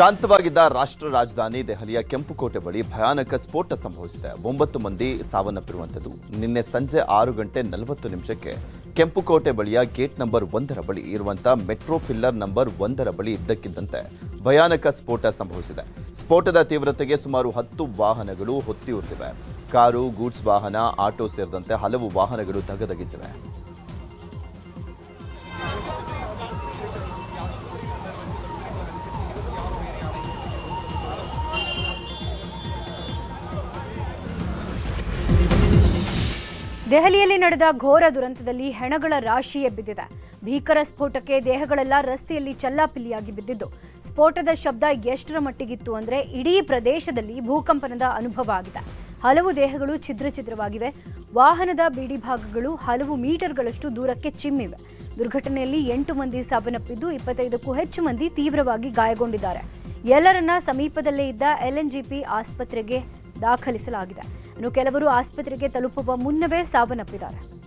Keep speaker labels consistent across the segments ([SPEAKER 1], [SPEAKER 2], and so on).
[SPEAKER 1] ಶಾಂತವಾಗಿದ್ದ ರಾಷ್ಟ್ರ ರಾಜಧಾನಿ ದೆಹಲಿಯ ಕೆಂಪುಕೋಟೆ ಬಳಿ ಭಯಾನಕ ಸ್ಫೋಟ ಸಂಭವಿಸಿದೆ. ಒಂಬತ್ತು ಮಂದಿ ಸಾವನ್ನಪ್ಪಿರುವಂಥದ್ದು. ನಿನ್ನೆ ಸಂಜೆ ಆರು ಗಂಟೆ ನಲವತ್ತು ನಿಮಿಷಕ್ಕೆ ಕೆಂಪುಕೋಟೆ ಬಳಿಯ ಗೇಟ್ ನಂಬರ್ ಒಂದರ ಬಳಿ ಇರುವಂತಹ ಮೆಟ್ರೋ ಪಿಲ್ಲರ್ ನಂಬರ್ ಒಂದರ ಬಳಿ ಇದ್ದಕ್ಕಿದ್ದಂತೆ ಭಯಾನಕ ಸ್ಫೋಟ ಸಂಭವಿಸಿದೆ. ಸ್ಫೋಟದ ತೀವ್ರತೆಗೆ ಸುಮಾರು ಹತ್ತು ವಾಹನಗಳು ಹೊತ್ತಿ ಉರಿದಿವೆ ಕಾರು, ಗೂಡ್ಸ್ ವಾಹನ, ಆಟೋ ಸೇರಿದಂತೆ ಹಲವು ವಾಹನಗಳು ಧಗಧಗಿಸಿವೆ.
[SPEAKER 2] ದೆಹಲಿಯಲ್ಲಿ ನಡೆದ ಘೋರ ದುರಂತದಲ್ಲಿ ಹೆಣಗಳ ರಾಶಿಯೇ ಬಿದ್ದಿದೆ. ಭೀಕರ ಸ್ಫೋಟಕ್ಕೆ ದೇಹಗಳೆಲ್ಲ ರಸ್ತೆಯಲ್ಲಿ ಚಲ್ಲಾಪಿಲ್ಲಿಯಾಗಿ ಬಿದ್ದಿದ್ದು, ಸ್ಫೋಟದ ಶಬ್ದ ಎಷ್ಟರ ಮಟ್ಟಿಗಿತ್ತು ಅಂದ್ರೆ ಇಡೀ ಪ್ರದೇಶದಲ್ಲಿ ಭೂಕಂಪನದ ಅನುಭವ ಆಗಿದೆ. ಹಲವು ದೇಹಗಳು ಛಿದ್ರ ಛಿದ್ರವಾಗಿವೆ. ವಾಹನದ ಬಿಡಿ ಭಾಗಗಳು ಹಲವು ಮೀಟರ್ಗಳಷ್ಟು ದೂರಕ್ಕೆ ಚಿಮ್ಮಿವೆ. ದುರ್ಘಟನೆಯಲ್ಲಿ ಎಂಟು ಮಂದಿ ಸಾವನ್ನಪ್ಪಿದ್ದು, ಇಪ್ಪತ್ತೈದಕ್ಕೂ ಹೆಚ್ಚು ಮಂದಿ ತೀವ್ರವಾಗಿ ಗಾಯಗೊಂಡಿದ್ದಾರೆ. ಎಲ್ಲರನ್ನ ಸಮೀಪದಲ್ಲೇ ಇದ್ದ ಎಲ್ಎನ್ಜಿಪಿ ಆಸ್ಪತ್ರೆಗೆ ದಾಖಲಿಸಲಾಗಿದೆ. ಇನ್ನು ಕೆಲವರು ಆಸ್ಪತ್ರೆಗೆ ತಲುಪುವ ಮುನ್ನವೇ ಸಾವನ್ನಪ್ಪಿದ್ದಾರೆ.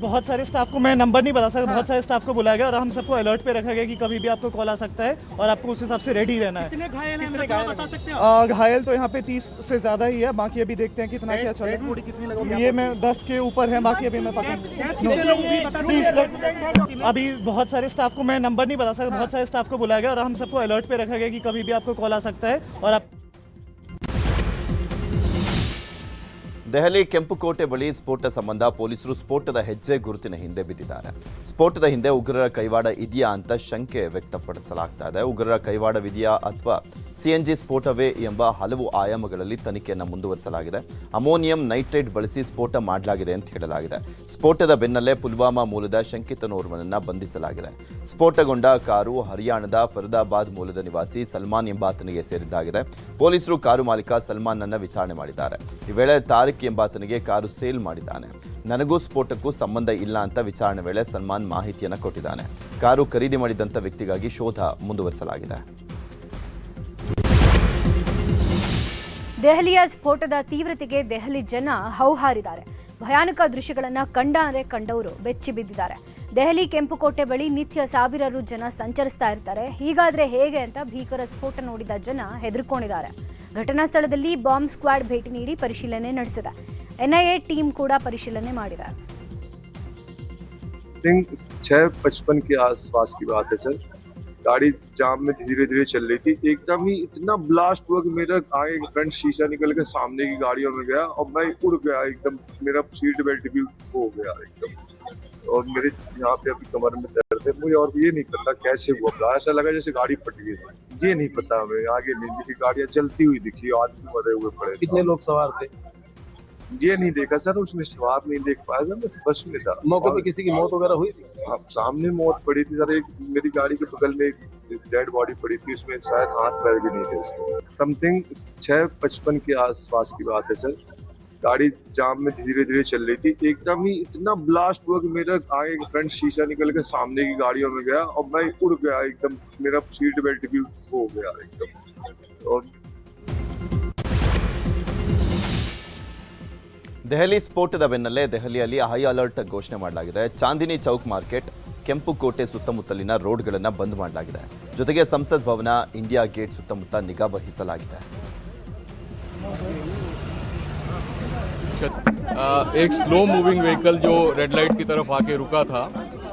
[SPEAKER 3] बहुत सारे स्टाफ को मैं नंबर नहीं बता सकता हाँ। बहुत सारे स्टाफ को बुलाया गया और हम सबको अलर्ट पे रखा गया कि कभी भी आपको कॉल आ सकता है और आपको उस हिसाब से रेडी रहना है।
[SPEAKER 4] कितने घायल हैं? मतलब बता सकते हैं
[SPEAKER 3] घायल तो यहाँ पे तीस से ज़्यादा ही है बाकी अभी देखते हैं कितना क्या चल ये मैं दस के ऊपर है बाकी अभी मैं अभी बहुत सारे स्टाफ को मैं नंबर नहीं बता सकता बहुत सारे स्टाफ को बुलाया गया और हम सबको अलर्ट पे रखा गया कि कभी भी आपको कॉल आ सकता है और आप
[SPEAKER 1] ದೆಹಲಿ ಕೆಂಪುಕೋಟೆ ಬಳಿ ಸ್ಫೋಟ ಸಂಬಂಧ ಪೊಲೀಸರು ಸ್ಫೋಟದ ಹೆಜ್ಜೆ ಗುರುತಿನ ಹಿಂದೆ ಬಿದ್ದಿದ್ದಾರೆ. ಸ್ಫೋಟದ ಹಿಂದೆ ಉಗ್ರರ ಕೈವಾಡ ಇದೆಯಾ ಅಂತ ಶಂಕೆ ವ್ಯಕ್ತಪಡಿಸಲಾಗ್ತಾ ಇದೆ. ಉಗ್ರರ ಕೈವಾಡವಿದೆಯಾ ಅಥವಾ ಸಿಎನ್ಜಿ ಸ್ಫೋಟವೇ ಎಂಬ ಹಲವು ಆಯಾಮಗಳಲ್ಲಿ ತನಿಖೆಯನ್ನು ಮುಂದುವರಿಸಲಾಗಿದೆ. ಅಮೋನಿಯಂ ನೈಟ್ರೇಟ್ ಬಳಸಿ ಸ್ಫೋಟ ಮಾಡಲಾಗಿದೆ ಅಂತ ಹೇಳಲಾಗಿದೆ. ಸ್ಫೋಟದ ಬೆನ್ನಲ್ಲೇ ಪುಲ್ವಾಮಾ ಮೂಲದ ಶಂಕಿತನೋರ್ವನನ್ನ ಬಂಧಿಸಲಾಗಿದೆ. ಸ್ಫೋಟಗೊಂಡ ಕಾರು ಹರಿಯಾಣದ ಫರೀದಾಬಾದ್ ಮೂಲದ ನಿವಾಸಿ ಸಲ್ಮಾನ್ ಎಂಬಾತನಿಗೆ ಸೇರಿದ್ದಾಗಿದೆ. ಪೊಲೀಸರು ಕಾರು ಮಾಲೀಕ ಸಲ್ಮಾನ್ ಅನ್ನ ವಿಚಾರಣೆ ಮಾಡಿದ್ದಾರೆ. ಈ ವೇಳೆ ತಾರಿಕ್ ಎಂಬಾತನಿಗೆ ಕಾರು ಸೇಲ್ ಮಾಡಿದ್ದಾನೆ. ನನಗೂ ಸ್ಫೋಟಕ್ಕೂ ಸಂಬಂಧ ಇಲ್ಲ ಅಂತ ವಿಚಾರಣೆ ವೇಳೆ ಸಲ್ಮಾನ್ ಮಾಹಿತಿಯನ್ನು ಕೊಟ್ಟಿದ್ದಾನೆ. ಕಾರು ಖರೀದಿ ಮಾಡಿದಂಥ ವ್ಯಕ್ತಿಗಾಗಿ ಶೋಧ ಮುಂದುವರಿಸಲಾಗಿದೆ.
[SPEAKER 2] ದೆಹಲಿಯ ಸ್ಫೋಟದ ತೀವ್ರತೆಗೆ ದೆಹಲಿ ಜನ ಹೌಹಾರಿದ್ದಾರೆ. ಭಯಾನಕ ದೃಶ್ಯಗಳನ್ನ ಕಂಡಾರೆ ಕಂಡವರು ಬೆಚ್ಚಿ ಬಿದ್ದಿದ್ದಾರೆ. ದೆಹಲಿ ಕೆಂಪುಕೋಟೆ ಬಳಿ ನಿತ್ಯ ಸಾವಿರಾರು ಜನ ಸಂಚರಿಸ್ತಾ ಇರ್ತಾರೆ. ಹೀಗಾದ್ರೆ ಹೇಗೆ ಅಂತ ಭೀಕರ ಸ್ಫೋಟ ನೋಡಿದ ಜನ ಹೆದರ್ಕೊಂಡಿದ್ದಾರೆ. ಘಟನಾ ಸ್ಥಳದಲ್ಲಿ ಬಾಂಬ್ ಸ್ಕ್ವಾಡ್ ಭೇಟಿ ನೀಡಿ ಪರಿಶೀಲನೆ ನಡೆಸಿದೆ. ಎನ್ಐಎ ಟೀಮ್ ಕೂಡ ಪರಿಶೀಲನೆ ಮಾಡಿದೆ.
[SPEAKER 5] गाड़ी जाम में धीरे धीरे चल रही थी। एकदम ही इतना ब्लास्ट हुआ कि मेरा आगे फ्रंट शीशा निकल के सामने की गाड़ियों में गया और मैं उड़ गया एकदम। मेरा सीट बेल्ट भी हो गया एकदम। और मेरे यहाँ पे अभी कमर में दर्द है। मुझे और ये नहीं पता कैसे हुआ। ब्लास्ट ऐसा लगा जैसे गाड़ी फट गई ये नहीं पता हमें। आगे नहीं दिखी गाड़ियाँ जलती हुई दिखी, आदमी मरे हुए पड़े
[SPEAKER 6] कितने लोग सवार थे?
[SPEAKER 5] ये नहीं देखा सर उसमें सवार नहीं देख पाया था मैं बस में था।
[SPEAKER 6] मौके पे किसी की मौत वगैरह हुई थी?
[SPEAKER 5] हाँ, सामने मौत पड़ी थी सर एक मेरी गाड़ी के बगल में एक डेड बॉडी पड़ी थी उसमें शायद हाथ पैर भी नहीं थे उसके। समथिंग छः पचपन के आसपास की बात है सर। गाड़ी जाम में धीरे धीरे चल रही थी एकदम ही इतना ब्लास्ट हुआ कि मेरा आगे फ्रंट शीशा निकल के सामने की गाड़ियों में गया और मैं उड़ गया एकदम मेरा सीट बेल्ट भी हो गया एकदम। और
[SPEAKER 1] ದೆಹಲಿ ಸ್ಫೋಟದ ಬೆನ್ನಲ್ಲೇ ದೆಹಲಿಯಲ್ಲಿ ಹೈ ಅಲರ್ಟ್ ಘೋಷಣೆ ಮಾಡಲಾಗಿದೆ ಚಾಂದಿನಿ ಚೌಕ್ ಮಾರ್ಕೆಟ್ ಕೆಂಪುಕೋಟೆ ಸುತ್ತಮುತ್ತಲಿನ ರೋಡ್ಗಳನ್ನು ಬಂದ್ ಮಾಡಲಾಗಿದೆ ಜೊತೆಗೆ ಸಂಸತ್ ಭವನ ಇಂಡಿಯಾ ಗೇಟ್ ಸುತ್ತಮುತ್ತ ನಿಗಾ ವಹಿಸಲಾಗಿದೆ
[SPEAKER 7] अ, एक स्लो मूविंग व्हीकल जो रेड लाइट की तरफ आके रुका था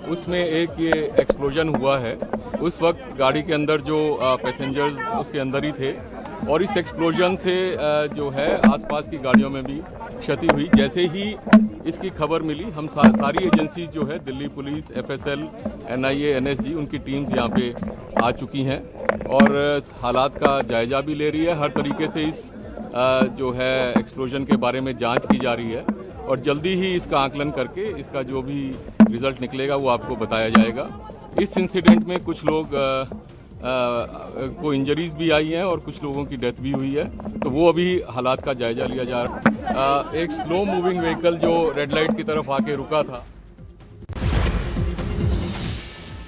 [SPEAKER 7] उसमें एक ये एक्सप्लोजन हुआ है उस वक्त गाड़ी के अंदर जो पैसेंजर्स उसके अंदर ही थे और इस एक्सप्लोजन से जो है आसपास की गाड़ियों में भी क्षति हुई। जैसे ही इसकी खबर मिली हम सा, सारी एजेंसीज जो है Delhi police FSL NIA NSG उनकी टीम्स यहाँ पे आ चुकी हैं और हालात का जायजा भी ले रही है। हर तरीके से इस जो है एक्सप्लोजन के बारे में जाँच की जा रही है और जल्दी ही इसका आकलन करके इसका जो भी रिज़ल्ट निकलेगा वो आपको बताया जाएगा। इस इंसिडेंट में कुछ लोग को इंजरीज भी आई हैं और कुछ लोगों की डेथ भी हुई है तो वो अभी हालात का जायजा लिया जा रहा है अ, एक स्लो मूविंग व्हीकल जो रेड लाइट की तरफ आके रुका था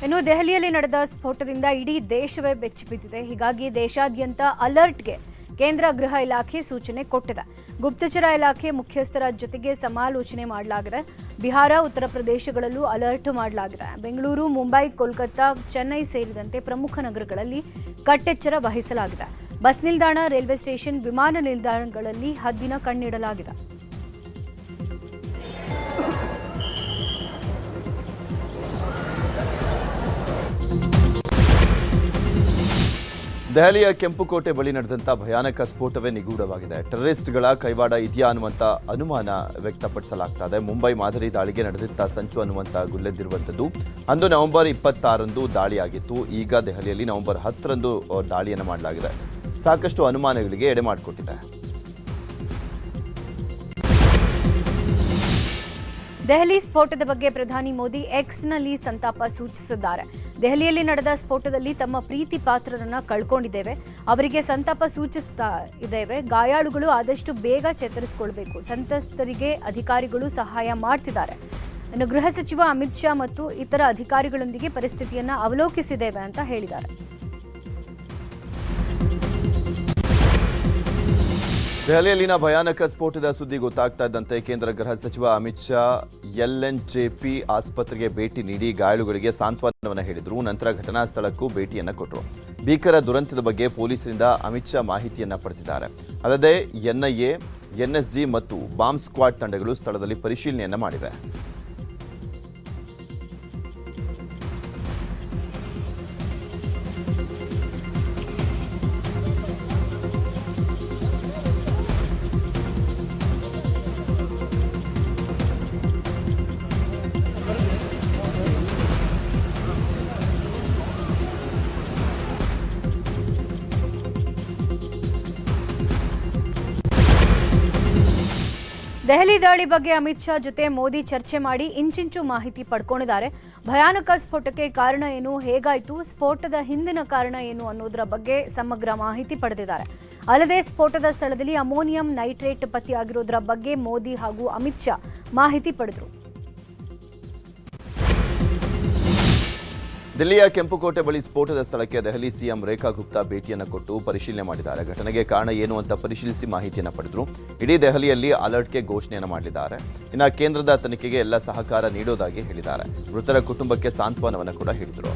[SPEAKER 2] ಇನ್ನು ದೆಹಲಿಯಲ್ಲಿ ನಡೆದ ಸ್ಫೋಟದಿಂದ ಇಡೀ ದೇಶವೇ ಬೆಚ್ಚಿ ಬಿದ್ದಿದೆ ಹೀಗಾಗಿ ದೇಶಾದ್ಯಂತ ಅಲರ್ಟ್ಗೆ ಕೇಂದ್ರ ಗೃಹ ಇಲಾಖೆ ಸೂಚನೆ ಕೊಟ್ಟಿದೆ. ಗುಪ್ತಚರ ಇಲಾಖೆ ಮುಖ್ಯಸ್ಥರ ಜೊತೆಗೆ ಸಮಾಲೋಚನೆ ಮಾಡಲಾಗಿದೆ. ಬಿಹಾರ, ಉತ್ತರ ಪ್ರದೇಶಗಳಲ್ಲೂ ಅಲರ್ಟ್ ಮಾಡಲಾಗಿದೆ. ಬೆಂಗಳೂರು, ಮುಂಬೈ, ಕೋಲ್ಕತ್ತಾ, ಚೆನ್ನೈ ಸೇರಿದಂತೆ ಪ್ರಮುಖ ನಗರಗಳಲ್ಲಿ ಕಟ್ಟೆಚ್ಚರ ವಹಿಸಲಾಗಿದೆ. ಬಸ್ ನಿಲ್ದಾಣ, ರೈಲ್ವೆ ಸ್ಟೇಷನ್, ವಿಮಾನ ನಿಲ್ದಾಣಗಳಲ್ಲಿ ಹದ್ದಿನ ಕಣ್ಣಿಡಲಾಗಿದೆ.
[SPEAKER 1] ದೆಹಲಿಯ ಕೆಂಪುಕೋಟೆ ಬಳಿ ನಡೆದಂಥ ಭಯಾನಕ ಸ್ಫೋಟವೇ ನಿಗೂಢವಾಗಿದೆ. ಟೆರರಿಸ್ಟ್ಗಳ ಕೈವಾಡ ಇದೆಯಾ ಅನ್ನುವಂಥ ಅನುಮಾನ ವ್ಯಕ್ತಪಡಿಸಲಾಗ್ತಾ ಇದೆ ಮುಂಬೈ ಮಾದರಿ ದಾಳಿಗೆ ನಡೆದಿದ್ದ ಸಂಚು ಅನ್ನುವಂಥ ಗುಲ್ಲೆದ್ದಿರುವಂಥದ್ದು ಅಂದು ನವೆಂಬರ್ ಇಪ್ಪತ್ತಾರಂದು ದಾಳಿಯಾಗಿತ್ತು. ಈಗ ದೆಹಲಿಯಲ್ಲಿ ನವೆಂಬರ್ ಹತ್ತರಂದು ದಾಳಿಯನ್ನು ಮಾಡಲಾಗಿದೆ. ಸಾಕಷ್ಟು ಅನುಮಾನಗಳಿಗೆ ಎಡೆ ಮಾಡಿಕೊಟ್ಟಿದೆ.
[SPEAKER 2] ದೆಹಲಿ ಸ್ಫೋಟದ ಬಗ್ಗೆ ಪ್ರಧಾನಿ ಮೋದಿ ಎಕ್ಸ್ನಲ್ಲಿ ಸಂತಾಪ ಸೂಚಿಸಿದ್ದಾರೆ. ದೆಹಲಿಯಲ್ಲಿ ನಡೆದ ಸ್ಫೋಟದಲ್ಲಿ ತಮ್ಮ ಪ್ರೀತಿ ಪಾತ್ರರನ್ನು ಕಳ್ಕೊಂಡಿದ್ದೇವೆ. ಅವರಿಗೆ ಸಂತಾಪ ಸೂಚಿಸ್ತಾ ಇದ್ದೇವೆ. ಗಾಯಾಳುಗಳು ಆದಷ್ಟು ಬೇಗ ಚೇತರಿಸಿಕೊಳ್ಬೇಕು. ಸಂತ್ರಸ್ತರಿಗೆ ಅಧಿಕಾರಿಗಳು ಸಹಾಯ ಮಾಡ್ತಿದ್ದಾರೆ. ಇನ್ನು ಗೃಹ ಸಚಿವ ಅಮಿತ್ ಶಾ ಮತ್ತು ಇತರ ಅಧಿಕಾರಿಗಳೊಂದಿಗೆ ಪರಿಸ್ಥಿತಿಯನ್ನ ಅವಲೋಕಿಸಿದ್ದೇವೆ ಅಂತ ಹೇಳಿದ್ದಾರೆ.
[SPEAKER 1] ದೆಹಲಿಯಲ್ಲಿನ ಭಯಾನಕ ಸ್ಫೋಟದ ಸುದ್ದಿ ಗೊತ್ತಾಗ್ತಾ ಇದ್ದಂತೆ ಕೇಂದ್ರ ಗೃಹ ಸಚಿವ ಅಮಿತ್ ಶಾ ಎಲ್ಎನ್ಜೆಪಿ ಆಸ್ಪತ್ರೆಗೆ ಭೇಟಿ ನೀಡಿ ಗಾಯಾಳುಗಳಿಗೆ ಸಾಂತ್ವನವನ್ನು ಹೇಳಿದರು. ನಂತರ ಘಟನಾ ಸ್ಥಳಕ್ಕೂ ಭೇಟಿಯನ್ನು ಕೊಟ್ಟರು ಭೀಕರ ದುರಂತದ ಬಗ್ಗೆ ಪೊಲೀಸರಿಂದ ಅಮಿತ್ ಶಾ ಮಾಹಿತಿಯನ್ನ ಪಡೆದಿದ್ದಾರೆ. ಅಲ್ಲದೆ ಎನ್ಐಎ ಎನ್ಎಸ್ಜಿ ಮತ್ತು ಬಾಂಬ್ ಸ್ಕ್ವಾಡ್ ತಂಡಗಳು ಸ್ಥಳದಲ್ಲಿ ಪರಿಶೀಲನೆಯನ್ನ ಮಾಡಿವೆ.
[SPEAKER 2] ದೆಹಲಿ ದಾಳಿ ಬಗ್ಗೆ ಅಮಿತ್ ಶಾ ಜೊತೆ ಮೋದಿ ಚರ್ಚೆ ಮಾಡಿ ಇಂಚಿಂಚು ಮಾಹಿತಿ ಪಡ್ಕೊಂಡಿದ್ದಾರೆ. ಭಯಾನಕ ಸ್ಫೋಟಕ್ಕೆ ಕಾರಣ ಏನು, ಹೇಗಾಯಿತು, ಸ್ಫೋಟದ ಹಿಂದಿನ ಕಾರಣ ಏನು ಅನ್ನೋದರ ಬಗ್ಗೆ ಸಮಗ್ರ ಮಾಹಿತಿ ಪಡೆದಿದ್ದಾರೆ. ಅಲ್ಲದೆ ಸ್ಫೋಟದ ಸ್ಥಳದಲ್ಲಿ ಅಮೋನಿಯಂ ನೈಟ್ರೇಟ್ ಪತ್ತೆಯಾಗಿರೋದರ ಬಗ್ಗೆ ಮೋದಿ ಹಾಗೂ ಅಮಿತ್ ಶಾ ಮಾಹಿತಿ ಪಡೆದರು.
[SPEAKER 1] ದಿಲ್ಲಿಯ ಕೆಂಪುಕೋಟೆ ಬಳಿ ಸ್ಫೋಟದ ಸ್ಥಳಕ್ಕೆ ದೆಹಲಿ ಸಿಎಂ ರೇಖಾ ಗುಪ್ತಾ ಭೇಟಿಯನ್ನು ಕೊಟ್ಟು ಪರಿಶೀಲನೆ ಮಾಡಿದ್ದಾರೆ. ಘಟನೆಗೆ ಕಾರಣ ಏನು ಅಂತ ಪರಿಶೀಲಿಸಿ ಮಾಹಿತಿಯನ್ನು ಪಡೆದರು. ಇಡೀ ದೆಹಲಿಯಲ್ಲಿ ಅಲರ್ಟ್ಗೆ ಘೋಷಣೆಯನ್ನು ಮಾಡಿದ್ದಾರೆ. ಇನ್ನು ಕೇಂದ್ರದ ತನಿಖೆಗೆ ಎಲ್ಲ ಸಹಕಾರ ನೀಡೋದಾಗಿ ಹೇಳಿದ್ದಾರೆ. ಮೃತರ ಕುಟುಂಬಕ್ಕೆ ಸಾಂತ್ವನವನ್ನು ಕೂಡ ಹೇಳಿದರು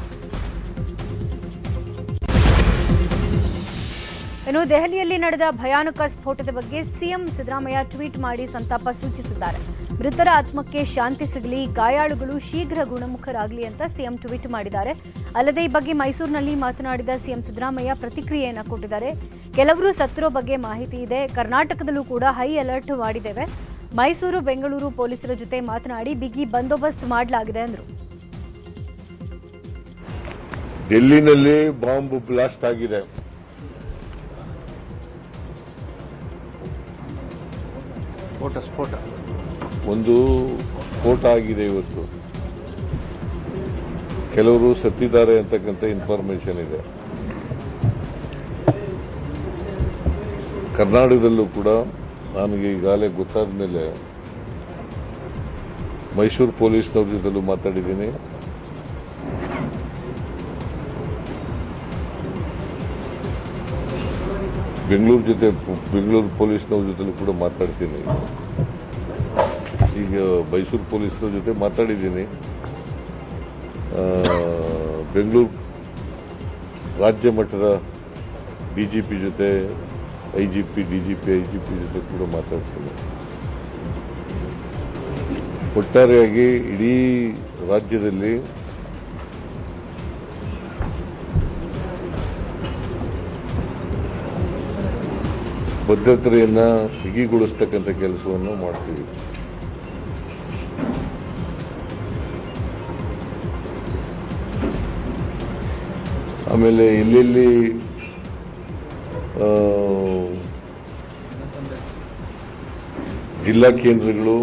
[SPEAKER 2] ಇನ್ನು ದೆಹಲಿಯಲ್ಲಿ ನಡೆದ ಭಯಾನಕ ಸ್ಫೋಟದ ಬಗ್ಗೆ ಸಿಎಂ ಸಿದ್ದರಾಮಯ್ಯ ಟ್ವೀಟ್ ಮಾಡಿ ಸಂತಾಪ ಸೂಚಿಸಿದ್ದಾರೆ. ಮೃತರ ಆತ್ಮಕ್ಕೆ ಶಾಂತಿ ಸಿಗಲಿ, ಗಾಯಾಳುಗಳು ಶೀಘ್ರ ಗುಣಮುಖರಾಗಲಿ ಅಂತ ಸಿಎಂ ಟ್ವೀಟ್ ಮಾಡಿದ್ದಾರೆ. ಅಲ್ಲದೆ ಈ ಬಗ್ಗೆ ಮೈಸೂರಿನಲ್ಲಿ ಮಾತನಾಡಿದ ಸಿಎಂ ಸಿದ್ದರಾಮಯ್ಯ ಪ್ರತಿಕ್ರಿಯೆಯನ್ನು ಕೊಟ್ಟಿದ್ದಾರೆ. ಕೆಲವರು ಸತ್ತಿರೋ ಬಗ್ಗೆ ಮಾಹಿತಿ ಇದೆ. ಕರ್ನಾಟಕದಲ್ಲೂ ಕೂಡ ಹೈ ಅಲರ್ಟ್ ಮಾಡಿದ್ದೇವೆ. ಮೈಸೂರು, ಬೆಂಗಳೂರು ಪೊಲೀಸರ ಜೊತೆ ಮಾತನಾಡಿ ಬಿಗಿ ಬಂದೋಬಸ್ತ್ ಮಾಡಲಾಗಿದೆ ಅಂದರು.
[SPEAKER 8] ಡೆಲ್ಲಿನಲ್ಲಿ ಬಾಂಬ್ ಬ್ಲಾಸ್ಟ್ ಆಗಿದೆ.
[SPEAKER 6] ಸ್ಫೋಟ ಸ್ಫೋಟ
[SPEAKER 8] ಒಂದು ಸ್ಫೋಟ ಆಗಿದೆ ಇವತ್ತು. ಕೆಲವರು ಸತ್ತಿದ್ದಾರೆ ಅಂತಕ್ಕಂಥ ಇನ್ಫಾರ್ಮೇಶನ್ ಇದೆ. ಕರ್ನಾಟಕದಲ್ಲೂ ಕೂಡ ನನಗೆ ಈಗಾಗಲೇ ಗೊತ್ತಾದ ಮೇಲೆ ಮೈಸೂರು ಪೊಲೀಸ್ನವ್ರ ಜೊತೆಲೂ ಮಾತಾಡಿದ್ದೀನಿ. ಬೆಂಗಳೂರು ಜೊತೆ, ಬೆಂಗಳೂರು ಪೊಲೀಸ್ನವ್ರ ಜೊತೆಲೂ ಕೂಡ ಮಾತಾಡ್ತೀನಿ. ಮೈಸೂರು ಪೊಲೀಸ್ನ ಜೊತೆ ಮಾತಾಡಿದ್ದೀನಿ. ಬೆಂಗಳೂರು ರಾಜ್ಯ ಮಟ್ಟದ ಡಿ ಜಿ ಪಿ ಜೊತೆ, I G P, D G P, I G P ಜೊತೆ ಕೂಡ ಮಾತಾಡ್ತೀನಿ. ಒಟ್ಟಾರೆಯಾಗಿ ಇಡೀ ರಾಜ್ಯದಲ್ಲಿ ಭದ್ರತೆಯನ್ನು ಬಿಗಿಗೊಳಿಸ್ತಕ್ಕಂಥ ಕೆಲಸವನ್ನು ಮಾಡ್ತೀವಿ. ಆಮೇಲೆ ಆ, ಜಿಲ್ಲಾ ಕೇಂದ್ರಗಳು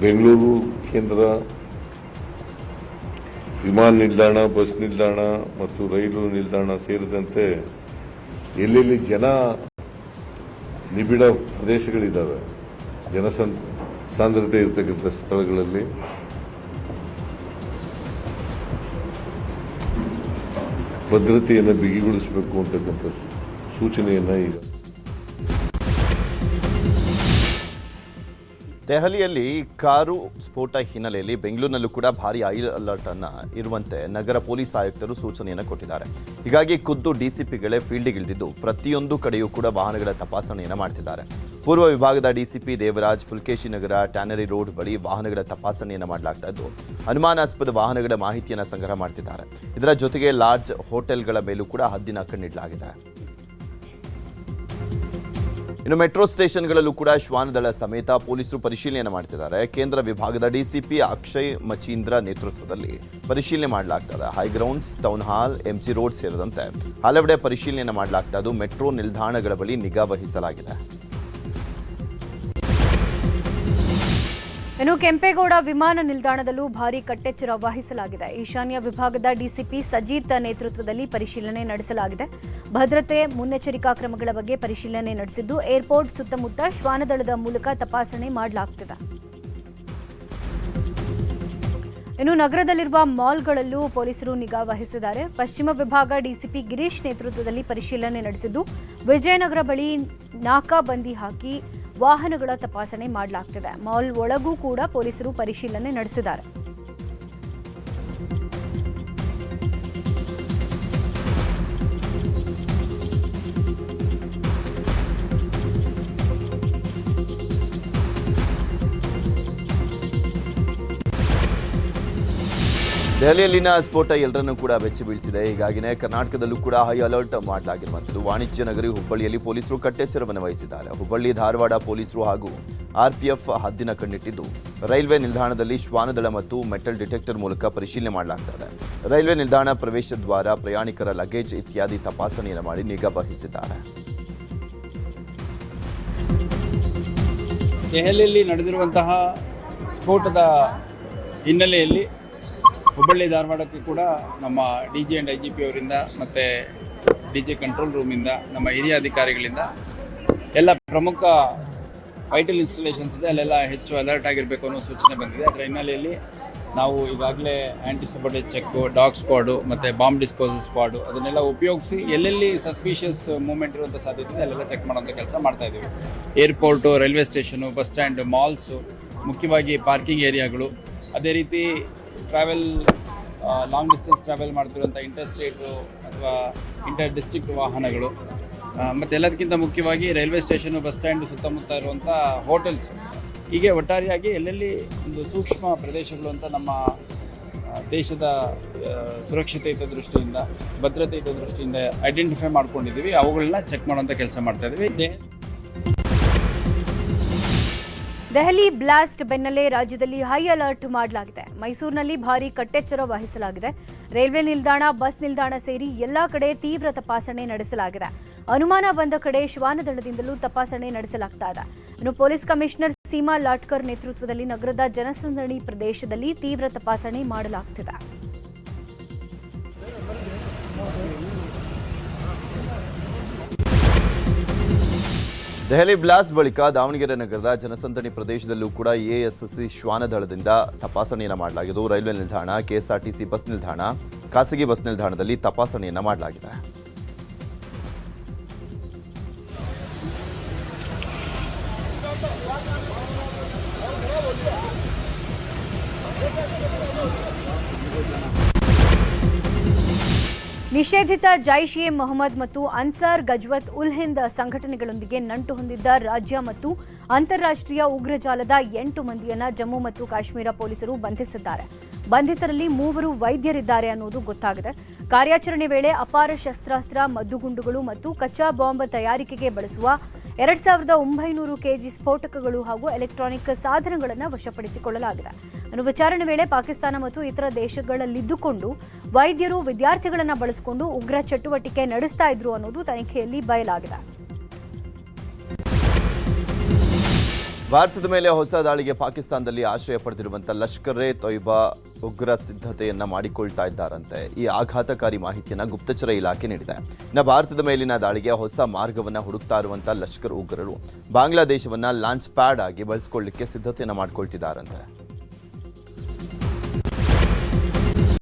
[SPEAKER 8] ಬೆಂಗಳೂರು ಕೇಂದ್ರ ವಿಮಾನ ನಿಲ್ದಾಣ ಬಸ್ ನಿಲ್ದಾಣ ಮತ್ತು ರೈಲು ನಿಲ್ದಾಣ ಸೇರಿದಂತೆ ಎಲ್ಲೆಲ್ಲಿ ಜನ ನಿಬಿಡ ಪ್ರದೇಶಗಳಿದ್ದಾವೆ ಜನಸಂ ಸಾಂದ್ರತೆ ಇರತಕ್ಕಂಥ ಸ್ಥಳಗಳಲ್ಲಿ ಭದ್ರತೆಯನ್ನು ಬಿಗಿಗೊಳಿಸಬೇಕು ಅಂತಕ್ಕಂಥ ಸೂಚನೆಯನ್ನು ಈಗ
[SPEAKER 1] ದೆಹಲಿಯಲ್ಲಿ ಕಾರು ಸ್ಫೋಟ ಹಿನ್ನೆಲೆಯಲ್ಲಿ ಬೆಂಗಳೂರಿನಲ್ಲೂ ಕೂಡ ಭಾರಿ ಐ ಅಲರ್ಟ್ ಅನ್ನ ಇರುವಂತೆ ನಗರ ಪೊಲೀಸ್ ಆಯುಕ್ತರು ಸೂಚನೆಯನ್ನು ಕೊಟ್ಟಿದ್ದಾರೆ. ಹೀಗಾಗಿ ಖುದ್ದು ಡಿಸಿಪಿಗಳೇ ಫೀಲ್ಡ್ಗಿಳಿದಿದ್ದು ಪ್ರತಿಯೊಂದು ಕಡೆಯೂ ಕೂಡ ವಾಹನಗಳ ತಪಾಸಣೆಯನ್ನು ಮಾಡ್ತಿದ್ದಾರೆ. ಪೂರ್ವ ವಿಭಾಗದ DCP Devaraj, Pulakeshi Nagar, tannery road ಬಳಿ ವಾಹನಗಳ ತಪಾಸಣೆಯನ್ನು ಮಾಡಲಾಗ್ತಾ ಇದ್ದು, ಅನುಮಾನಾಸ್ಪದ ವಾಹನಗಳ ಮಾಹಿತಿಯನ್ನು ಸಂಗ್ರಹ ಮಾಡ್ತಿದ್ದಾರೆ. ಇದರ ಜೊತೆಗೆ ಲಾಡ್ಜ್ ಹೋಟೆಲ್ಗಳ ಮೇಲೂ ಕೂಡ ಹದ್ದಿನ ಕಣ್ಣಿಡಲಾಗಿದೆ. ಇನ್ನು ಮೆಟ್ರೋ ಸ್ಟೇಷನ್ಗಳಲ್ಲೂ ಕೂಡ ಶ್ವಾನದಳ ಸಮೇತ ಪೊಲೀಸರು ಪರಿಶೀಲನೆ ಮಾಡ್ತಿದ್ದಾರೆ. ಕೇಂದ್ರ ವಿಭಾಗದ ಡಿಸಿಪಿ ಅಕ್ಷಯ್ ಮಚೀಂದ್ರ ನೇತೃತ್ವದಲ್ಲಿ ಪರಿಶೀಲನೆ ಮಾಡಲಾಗ್ತದೆ. High Grounds, town hall, MC road ಸೇರಿದಂತೆ ಹಲವೆಡೆ ಪರಿಶೀಲನೆ ಮಾಡಲಾಗ್ತಾ ಇದ್ದು, ಮೆಟ್ರೋ ನಿಲ್ದಾಣಗಳ ಬಳಿ ನಿಗಾ ವಹಿಸಲಾಗಿದೆ.
[SPEAKER 2] ಇನ್ನು ಕೆಂಪೇಗೌಡ ವಿಮಾನ ನಿಲ್ದಾಣದಲ್ಲೂ ಭಾರೀ ಕಟ್ಟೆಚ್ಚರ ವಹಿಸಲಾಗಿದೆ. ಈಶಾನ್ಯ ವಿಭಾಗದ ಡಿಸಿಪಿ ಸಜೀತ್ ನೇತೃತ್ವದಲ್ಲಿ ಪರಿಶೀಲನೆ ನಡೆಸಲಾಗಿದೆ. ಭದ್ರತೆ, ಮುನ್ನೆಚ್ಚರಿಕಾ ಕ್ರಮಗಳ ಬಗ್ಗೆ ಪರಿಶೀಲನೆ ನಡೆಸಿದ್ದು, ಏರ್ಪೋರ್ಟ್ ಸುತ್ತಮುತ್ತ ಶ್ವಾನದಳದ ಮೂಲಕ ತಪಾಸಣೆ ಮಾಡಲಾಗುತ್ತಿದೆ ಇನ್ನು ನಗರದಲ್ಲಿರುವ ಮಾಲ್ಗಳಲ್ಲೂ ಪೊಲೀಸರು ನಿಗಾ ವಹಿಸಿದ್ದಾರೆ. ಪಶ್ಚಿಮ ವಿಭಾಗ ಡಿಸಿಪಿ ಗಿರೀಶ್ ನೇತೃತ್ವದಲ್ಲಿ ಪರಿಶೀಲನೆ ನಡೆಸಿದ್ದು, ವಿಜಯನಗರ ಬಳಿ ನಾಕಾಬಂದಿ ಹಾಕಿ ವಾಹನಗಳ ತಪಾಸಣೆ ಮಾಡಲಾಗ್ತಿದೆ. ಮಾಲ್ ಒಳಗೂ ಕೂಡ ಪೊಲೀಸರು ಪರಿಶೀಲನೆ ನಡೆಸಿದ್ದಾರೆ.
[SPEAKER 1] ದೆಹಲಿಯಲ್ಲಿನ ಸ್ಫೋಟ ಎಲ್ಲರನ್ನೂ ಕೂಡ ಬೆಚ್ಚಿ ಬೀಳಿಸಿದೆ. ಹೀಗಾಗಿನೇ ಕರ್ನಾಟಕದಲ್ಲೂ ಕೂಡ ಹೈ ಅಲರ್ಟ್ ಮಾಡಲಾಗಿರುವಂಥದ್ದು. ವಾಣಿಜ್ಯ ನಗರಿ ಹುಬ್ಬಳ್ಳಿಯಲ್ಲಿ ಪೊಲೀಸರು ಕಟ್ಟೆಚ್ಚರವನ್ನು ವಹಿಸಿದ್ದಾರೆ. ಹುಬ್ಬಳ್ಳಿ, ಧಾರವಾಡ ಪೊಲೀಸರು ಹಾಗೂ ಆರ್ಪಿಎಫ್ ಹದ್ದಿನ ಕಣ್ಣಿಟ್ಟಿದ್ದು. ರೈಲ್ವೆ ನಿಲ್ದಾಣದಲ್ಲಿ ಶ್ವಾನದಳ ಮತ್ತು ಮೆಟಲ್ ಡಿಟೆಕ್ಟರ್ ಮೂಲಕ ಪರಿಶೀಲನೆ ಮಾಡಲಾಗ್ತದೆ. ರೈಲ್ವೆ ನಿಲ್ದಾಣ ಪ್ರವೇಶ ದ್ವಾರ ಪ್ರಯಾಣಿಕರ ಲಗೇಜ್ ಇತ್ಯಾದಿ ತಪಾಸಣೆಯನ್ನು ಮಾಡಿ ನಿಗಾ ವಹಿಸಿದ್ದಾರೆ.
[SPEAKER 6] ದೆಹಲಿಯಲ್ಲಿ ನಡೆದಿರುವಂತಹ ಸ್ಫೋಟದ ಹಿನ್ನೆಲೆಯಲ್ಲಿ ಹುಬ್ಬಳ್ಳಿ ಧಾರವಾಡಕ್ಕೆ ಕೂಡ ನಮ್ಮ D G and I G P ಅವರಿಂದ ಮತ್ತು ಡಿ ಜಿ ಕಂಟ್ರೋಲ್ ರೂಮಿಂದ ನಮ್ಮ ಹಿರಿಯ ಅಧಿಕಾರಿಗಳಿಂದ ಎಲ್ಲ ಪ್ರಮುಖ ವೈಟಲ್ ಇನ್ಸ್ಟಾಲೇಷನ್ಸ್ ಇದೆ. ಅಲ್ಲೆಲ್ಲ ಹೆಚ್ಚು ಅಲರ್ಟ್ ಆಗಿರಬೇಕು ಅನ್ನೋ ಸೂಚನೆ ಬಂದಿದೆ. ಅದರ ಹಿನ್ನೆಲೆಯಲ್ಲಿ ನಾವು ಈಗಾಗಲೇ anti sabotage check dog squad ಮತ್ತು ಬಾಂಬ್ ಡಿಸ್ಪೋಸಲ್ ಸ್ಕ್ವಾಡು ಅದನ್ನೆಲ್ಲ ಉಪಯೋಗಿಸಿ ಎಲ್ಲೆಲ್ಲಿ ಸಸ್ಪಿಷಿಯಸ್ ಮೂವ್ಮೆಂಟ್ ಇರುವಂಥ ಸಾಧ್ಯತೆ ಇದೆ ಅಲ್ಲೆಲ್ಲ ಚೆಕ್ ಮಾಡೋಂಥ ಕೆಲಸ ಮಾಡ್ತಾ ಇದ್ದೀವಿ. Airport railway station bus stand malls ಮುಖ್ಯವಾಗಿ ಪಾರ್ಕಿಂಗ್ ಏರಿಯಾಗಳು ಅದೇ ರೀತಿ ಟ್ರಾವೆಲ್ ಲಾಂಗ್ ಡಿಸ್ಟೆನ್ಸ್ ಟ್ರಾವೆಲ್ ಮಾಡ್ತಿರುವಂಥ ಇಂಟರ್ ಸ್ಟೇಟು ಅಥವಾ ಇಂಟರ್ ಡಿಸ್ಟ್ರಿಕ್ಟ್ ವಾಹನಗಳು ಮತ್ತು ಎಲ್ಲದಕ್ಕಿಂತ ಮುಖ್ಯವಾಗಿ ರೈಲ್ವೆ ಸ್ಟೇಷನು ಬಸ್ ಸ್ಟ್ಯಾಂಡ್ ಸುತ್ತಮುತ್ತ ಇರುವಂಥ ಹೋಟೆಲ್ಸ್ ಹೀಗೆ ಒಟ್ಟಾರೆಯಾಗಿ ಎಲ್ಲೆಲ್ಲಿ ಒಂದು ಸೂಕ್ಷ್ಮ ಪ್ರದೇಶಗಳು ಅಂತ ನಮ್ಮ ದೇಶದ ಸುರಕ್ಷತೆ ದೃಷ್ಟಿಯಿಂದ, ಭದ್ರತೆ ದೃಷ್ಟಿಯಿಂದ ಐಡೆಂಟಿಫೈ ಮಾಡ್ಕೊಂಡಿದ್ದೀವಿ. ಅವುಗಳನ್ನ ಚೆಕ್ ಮಾಡೋಂಥ ಕೆಲಸ ಮಾಡ್ತಾ ಇದ್ದೀವಿ ದೇ-
[SPEAKER 2] ದೆಹಲಿ ಬ್ಲಾಸ್ಟ್ ಬೆನ್ನಲ್ಲೇ ರಾಜ್ಯದಲ್ಲಿ ಹೈ ಅಲರ್ಟ್ ಮಾಡಲಾಗಿದೆ. ಮೈಸೂರಿನಲ್ಲಿ ಭಾರಿ ಕಟ್ಟೆಚ್ಚರ ವಹಿಸಲಾಗಿದೆ. ರೈಲ್ವೆ ನಿಲ್ದಾಣ, ಬಸ್ ನಿಲ್ದಾಣ ಸೇರಿ ಎಲ್ಲಾ ಕಡೆ ತೀವ್ರ ತಪಾಸಣೆ ನಡೆಸಲಾಗಿದೆ. ಅನುಮಾನ ಬಂದ ಕಡೆ ಶ್ವಾನದಳದಿಂದಲೂ ತಪಾಸಣೆ ನಡೆಸಲಾಗ್ತಾ ಇದೆ. ಇನ್ನು ಪೊಲೀಸ್ ಕಮಿಷನರ್ ಸೀಮಾ ಲಾಟ್ಕರ್ ನೇತೃತ್ವದಲ್ಲಿ ನಗರದ ಜನಸಂದಣಿ ಪ್ರದೇಶದಲ್ಲಿ ತೀವ್ರ ತಪಾಸಣೆ ಮಾಡಲಾಗ್ತಿದೆ.
[SPEAKER 1] ದೆಹಲಿ ಬ್ಲಾಸ್ಟ್ ಬಳಿಕ ದಾವಣಗೆರೆ ನಗರದ ಜನಸಂದಣಿ ಪ್ರದೇಶದಲ್ಲೂ ಕೂಡ ಎಎಸ್ಎಸ್ಸಿ ಶ್ವಾನದಳದಿಂದ ತಪಾಸಣೆಯನ್ನು ಮಾಡಲಾಗಿದ್ದು, ರೈಲ್ವೆ ನಿಲ್ದಾಣ, ಕೆಎಸ್ಆರ್ಟಿಸಿ ಬಸ್ ನಿಲ್ದಾಣ, ಖಾಸಗಿ ಬಸ್ ನಿಲ್ದಾಣದಲ್ಲಿ ತಪಾಸಣೆಯನ್ನು ಮಾಡಲಾಗಿದೆ.
[SPEAKER 2] ನಿಷೇಧಿತ ಜೈಷ್ ಎ ಮೊಹಮ್ಮದ್ ಮತ್ತು ಅನ್ಸಾರ್ ಗಜ್ವತ್ ಉಲ್ ಹಿಂದ್ ಸಂಘಟನೆಗಳೊಂದಿಗೆ ನಂಟು ಹೊಂದಿದ್ದ ರಾಜ್ಯ ಮತ್ತು ಅಂತಾರಾಷ್ಟ್ರೀಯ ಉಗ್ರಜಾಲದ ಎಂಟು ಮಂದಿಯನ್ನ ಜಮ್ಮು ಮತ್ತು ಕಾಶ್ಮೀರ ಪೊಲೀಸರು ಬಂಧಿಸಿದ್ದಾರೆ. ಬಂಧಿತರಲ್ಲಿ ಮೂವರು ವೈದ್ಯರಿದ್ದಾರೆ ಅನ್ನೋದು ಗೊತ್ತಾಗಿದೆ. ಕಾರ್ಯಾಚರಣೆ ವೇಳೆ ಅಪಾರ ಶಸ್ತ್ರಾಸ್ತ್ರ, ಮದ್ದುಗುಂಡುಗಳು ಮತ್ತು ಕಚ್ಚಾ ಬಾಂಬ್ ತಯಾರಿಕೆಗೆ ಬಳಸುವ ಎರಡ್ ಸಾವಿರದ ಒಂಬೈನೂರು ಕೆಜಿ ಸ್ಫೋಟಕಗಳು ಹಾಗೂ ಎಲೆಕ್ಟ್ರಾನಿಕ್ ಸಾಧನಗಳನ್ನು ವಶಪಡಿಸಿಕೊಳ್ಳಲಾಗಿದೆ. ಅನ್ನು ವಿಚಾರಣೆ ವೇಳೆ ಪಾಕಿಸ್ತಾನ ಮತ್ತು ಇತರ ದೇಶಗಳಲ್ಲಿದ್ದುಕೊಂಡು ವೈದ್ಯರು ವಿದ್ಯಾರ್ಥಿಗಳನ್ನು ಬಳಸಿಕೊಂಡು ಉಗ್ರ ಚಟುವಟಿಕೆ ನಡೆಸ್ತಾ ಇದ್ರು ಅನ್ನೋದು ತನಿಖೆಯಲ್ಲಿ ಬಯಲಾಗಿದೆ.
[SPEAKER 1] ಭಾರತದ ಮೇಲೆ ಹೊಸ ದಾಳಿಗೆ ಪಾಕಿಸ್ತಾನದಲ್ಲಿ ಆಶ್ರಯ ಪಡೆದಿರುವಂಥ ಲಷ್ಕರ್ ತೊಯ್ಬಾ ಉಗ್ರ ಸಿದ್ಧತೆಯನ್ನ ಮಾಡಿಕೊಳ್ತಾ ಇದ್ದಾರಂತೆ. ಈ ಆಘಾತಕಾರಿ ಮಾಹಿತಿಯನ್ನ ಗುಪ್ತಚರ ಇಲಾಖೆ ನೀಡಿದೆ. ಇನ್ನು ಭಾರತದ ಮೇಲಿನ ದಾಳಿಗೆ ಹೊಸ ಮಾರ್ಗವನ್ನ ಹುಡುಕ್ತಾ ಇರುವಂತಹ ಲಷ್ಕರ್ ಉಗ್ರರು ಬಾಂಗ್ಲಾದೇಶವನ್ನ ಲಾಂಚ್ ಪ್ಯಾಡ್ ಆಗಿ ಬಳಸಿಕೊಳ್ಳಿಕ್ಕೆ ಸಿದ್ಧತೆಯನ್ನು ಮಾಡಿಕೊಳ್ತಿದ್ದಾರಂತೆ.